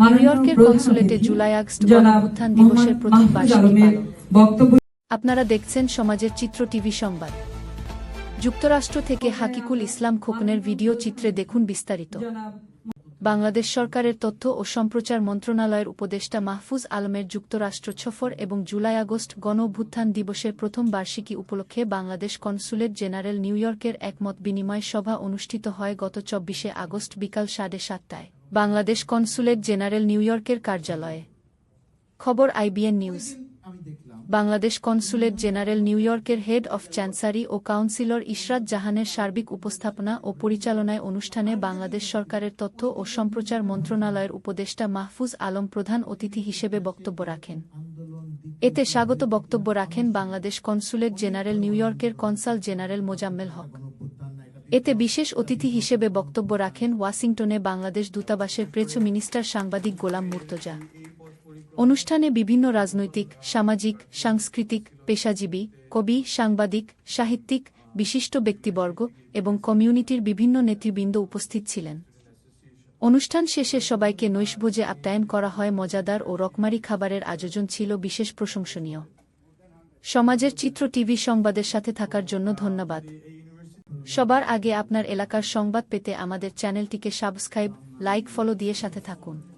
New ইয়র্কের কনসুলেটে July August গণঅভ্যুত্থান দিবসের প্রথম বার্ষিকী পালন। আপনারা দেখছেন সমাজের চিত্র টিভি সংবাদ। যুক্তরাষ্ট্র থেকে হাকিকুল ইসলাম খোকনের ভিডিও চিত্রে দেখুন বিস্তারিত। বাংলাদেশ সরকারের তথ্য ও সম্প্রচার মন্ত্রণালয়ের উপদেষ্টা মাহফুজ আলমের যুক্তরাষ্ট্র সফর এবং জুলাই আগস্ট গণ অভ্যুত্থান দিবসের প্রথম বার্ষিকী উপলক্ষে বাংলাদেশ কনসুলেট জেনারেল নিউ ইয়র্কের একমত বিনিময় সভা অনুষ্ঠিত হয় গত চব্বিশে আগস্ট বিকাল সাড়ে সাতটায়। বাংলাদেশ কনসুলেট জেনারেল নিউ ইয়র্কের কার্যালয়ে। খবর IBN news. Bangladesh consulate general new ইয়র্কের হেড অফ চ্যান্সারি ও কাউন্সিলর ইশরাত জাহানের সার্বিক উপস্থাপনা ও পরিচালনায় অনুষ্ঠানে বাংলাদেশ সরকারের তথ্য ও সম্প্রচার মন্ত্রণালয়ের উপদেষ্টা মাহফুজ আলম প্রধান অতিথি হিসেবে বক্তব্য রাখেন। এতে স্বাগত বক্তব্য রাখেন বাংলাদেশ কনসুলেট জেনারেল নিউ ইয়র্কের কনসাল জেনারেল মোজাম্মেল হক। এতে বিশেষ অতিথি হিসেবে বক্তব্য রাখেন ওয়াশিংটনে বাংলাদেশ দূতাবাসের প্রেছ মিনিস্টার সাংবাদিক গোলাম মুর্তজা। অনুষ্ঠানে বিভিন্ন রাজনৈতিক, সামাজিক, সাংস্কৃতিক, পেশাজীবী, কবি, সাংবাদিক, সাহিত্যিক, বিশিষ্ট ব্যক্তিবর্গ এবং কমিউনিটির বিভিন্ন নেতৃবৃন্দ উপস্থিত ছিলেন। অনুষ্ঠান শেষে সবাইকে নৈশভোজে আপ্যায়ন করা হয় মজাদার ও রকমারি খাবারের আয়োজন ছিল বিশেষ প্রশংসনীয়। সমাজের চিত্র টিভি সংবাদের সাথে থাকার জন্য ধন্যবাদ। সবার আগে আপনার এলাকার সংবাদ পেতে আমাদের চ্যানেলটিকে সাবস্ক্রাইব, লাইক, ফলো দিয়ে সাথে থাকুন।